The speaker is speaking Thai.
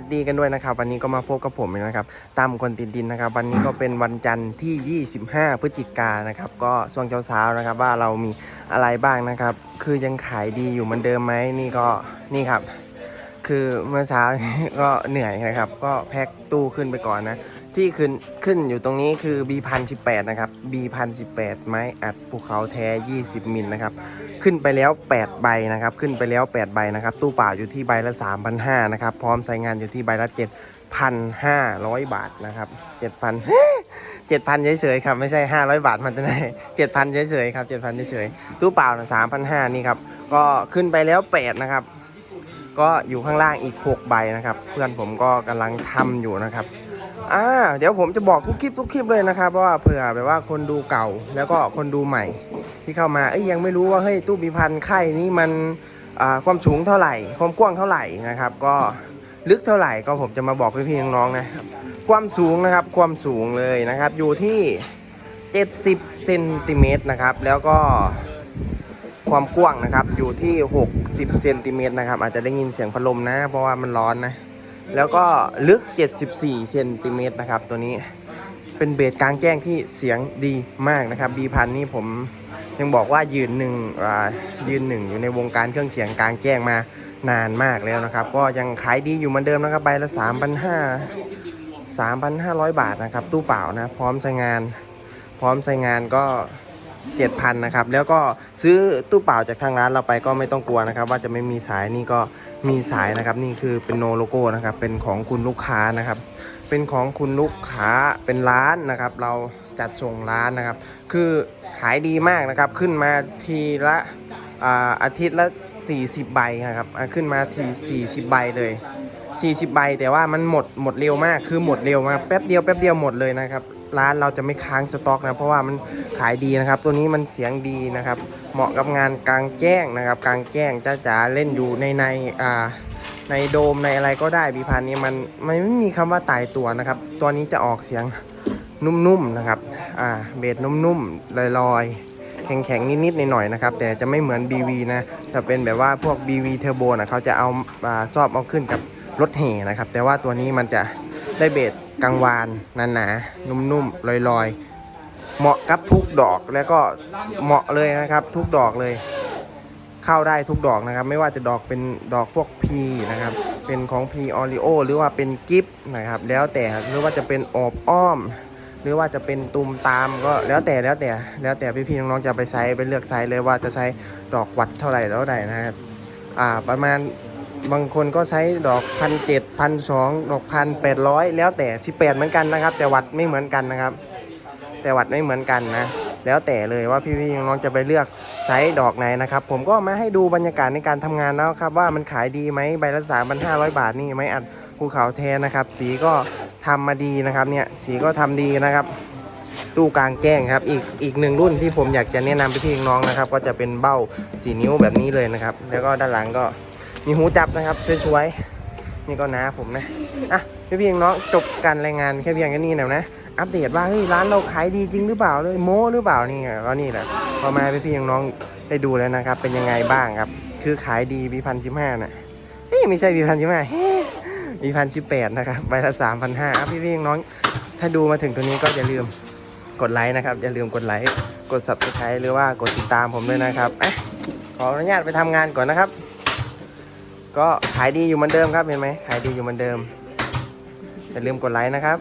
สดีกันด้วยนะครับ วันนี้ก็มาพบกับผมนะครับตามคนตินดินนะครับ วันนี้ก็เป็นวันจันทร์ที่ 25 พฤศจิกายนนะครับ ก็ส่วงเช้าๆนะครับ ว่าเรามีอะไรบ้างนะครับ คือยังขายดีอยู่เหมือนเดิมไหมนี่ก็นี่ครับ คือเมื่อเช้า ก็เหนื่อยนะครับ ก็แพ็คตู้ขึ้นไปก่อนนะ ที่ขึ้นขึ้นอยู่ตรงนี้คือ B พันสินะครับ B พันสิไม้อัดภูเขาแท้ 20 มิลนะครับ ขึ้นไปแล้ว 8 ใบนะครับ ขึ้นไปแล้ว 8 ใบนะครับ ตู้เปล่าอยู่ที่ใบละ3,500นะครับ พร้อมใช้งานอยู่ที่ใบละ 7,500 บาทนะครับ 7,000 7,000เฉยๆครับ ไม่ใช่ 500 บาทมันจะได้7,000เฉยๆครับ7,000เฉยๆตู้เปล่านะ3,500นี่ครับ ก็ขึ้นไปแล้ว 8 นะครับ ก็อยู่ข้างล่างอีก 6 ใบนะครับ เพื่อนผมก็กำลังทำอยู่นะครับ อ่าเดี๋ยวผมจะบอกทุกคลิปทุกคลิปเลยนะครับเพราะว่าเผื่อแบบว่าคนดูเก่าแล้วก็คนดูใหม่ ที่เข้ามาเอ้ยยังไม่รู้ว่าเฮ้ยตู้บีพันไข่นี้มันอ่าความสูงเท่าไหร่ ความกว้างเท่าไหร่นะครับ ก็ลึกเท่าไหร่ก็ผมจะมาบอกพี่ๆน้องๆนะครับความสูงนะครับความสูงเลยนะครับ อยู่ที่ 70เซนติเมตรนะครับ แล้วก็ความกว้างนะครับอยู่ที่ 60เซนติเมตรนะครับ อาจจะได้ยินเสียงพัดลมนะ เพราะว่ามันร้อนนะ แล้วก็ลึก 74 เซนติเมตรนะครับ ตัวนี้เป็นเบสกลางแจ้งที่เสียงดีมากนะครับบีพันนี่ผมยังบอกว่ายืนหนึ่งยืนหนึ่งอยู่ในวงการเครื่องเสียงกลางแจ้งมานานมากแล้วนะครับ ก็ยังขายดีอยู่เหมือนเดิมนะครับใบละ 3,500 3,500 บาทนะครับ ตู้เปล่านะ พร้อมใช้งาน พร้อมใช้งานก็ 7,000นะครับแล้วก็ซื้อตู้เปล่าจากทางร้านเราไปก็ไม่ต้องกลัวนะครับ ว่าจะไม่มีสายนี่ก็มีสายนะครับ นี่คือเป็นโนโลโก้นะครับเป็นของคุณลูกค้านะครับ เป็นของคุณลูกค้าเป็นร้านนะครับ เราจัดส่งร้านนะครับ คือขายดีมากนะครับ ขึ้นมาทีละอาทิตย์ละ 40 ใบนะครับขึ้นมาที40 ใบเลย 40 ใบแต่ว่ามันหมดหมดเร็วมากคือหมดเร็วมากแป๊บเดียวแป๊บเดียวหมดเลยนะครับ ร้านเราจะไม่ค้างสต็อกนะเพราะว่ามันขายดีนะครับ ตัวนี้มันเสียงดีนะครับ เหมาะกับงานกลางแจ้งนะครับ กลางแจ้งจ้าจ๋าเล่นอยู่ในในอ่าในโดมในอะไรก็ได้บีพันนี้มันมันไม่มีคำว่าตายตัวนะครับ ตัวนี้จะออกเสียงนุ่มๆนะครับอ่าเบสนุ่มๆลอยๆ แข็งๆ นิดๆหน่อยๆนะครับ แต่จะไม่เหมือน BV นะถ้าเป็นแบบว่าพวก BV Turbo นะเขาจะเอาอ่าซอบเอาขึ้นกับรถแห่นะครับ แต่ว่าตัวนี้มันจะ ได้เบสกลางวานหนาๆนุ่มๆลอยๆ เหมาะกับทุกดอกแล้วก็เหมาะเลยนะครับ ทุกดอกเลย เข้าได้ทุกดอกนะครับ ไม่ว่าจะดอกเป็นดอกพวก P นะครับ เป็นของ P Oreo หรือว่าเป็นกิฟนะครับ แล้วแต่หรือว่าจะเป็นอบอ้อม หรือว่าจะเป็นตุมตามก็แล้วแต่แล้วแต่แล้วแต่พี่ๆน้องๆจะไปไซส์ไปเลือกไซส์เลยว่าจะใช้ดอกวัดเท่าไหร่แล้วใดนะครับ อ่าประมาณ บางคนก็ใช้ดอกพันเจ็ดพันสองดอกพันแปดร้อยแล้วแต่สิบแปดเหมือนกันนะครับ แต่วัดไม่เหมือนกันนะครับ แต่วัดไม่เหมือนกันนะ แล้วแต่เลยว่าพี่ๆน้องๆจะไปเลือกไซส์ดอกไหนนะครับ ผมก็มาให้ดูบรรยากาศในการทำงานแล้วครับ ว่ามันขายดีไหมใบละสามพันห้าร้อยบาทนี่ไหมอัดภูเขาแทนนะครับ สีก็ทำมาดีนะครับ เนี่ยสีก็ทำดีนะครับตู้กลางแจ้งครับ อีกอีกหนึ่งรุ่นที่ผมอยากจะแนะนำพี่ๆน้องๆนะครับ ก็จะเป็นเบ้าสีนิ้วแบบนี้เลยนะครับ แล้วก็ด้านหลังก็ มีหูจับนะครับสวยๆนี่ก็น้าผมนะอะพี่ๆน้องจบการรายงานแค่เพียงแค่นี้นะนะอัปเดตว่าเฮ้ยร้านเราขายดีจริงหรือเปล่าเลยโม้หรือเปล่านี่ไงก็นี่แหละพอมาพี่ๆน้องได้ดูแล้วนะครับ เป็นยังไงบ้างครับ คือขายดีบีพันชิมห้าน่ะเฮ้ยไม่ใช่บีพันชิมห้าเฮ้ยบีพันชิแปดนะครับใบละสามพันห้าพี่ๆน้องถ้าดูมาถึงตัวนี้ก็อย่าลืมกดไลค์นะครับ อย่าลืมกดไลค์กด subscribe หรือว่ากดติดตามผมด้วยนะครับอ๊ะขออนุญาตไปทำงานก่อนนะครับ ก็ขายดีอยู่เหมือนเดิมครับเห็นไหมขายดีอยู่เหมือนเดิมอย่าลืมกดไลค์นะครับ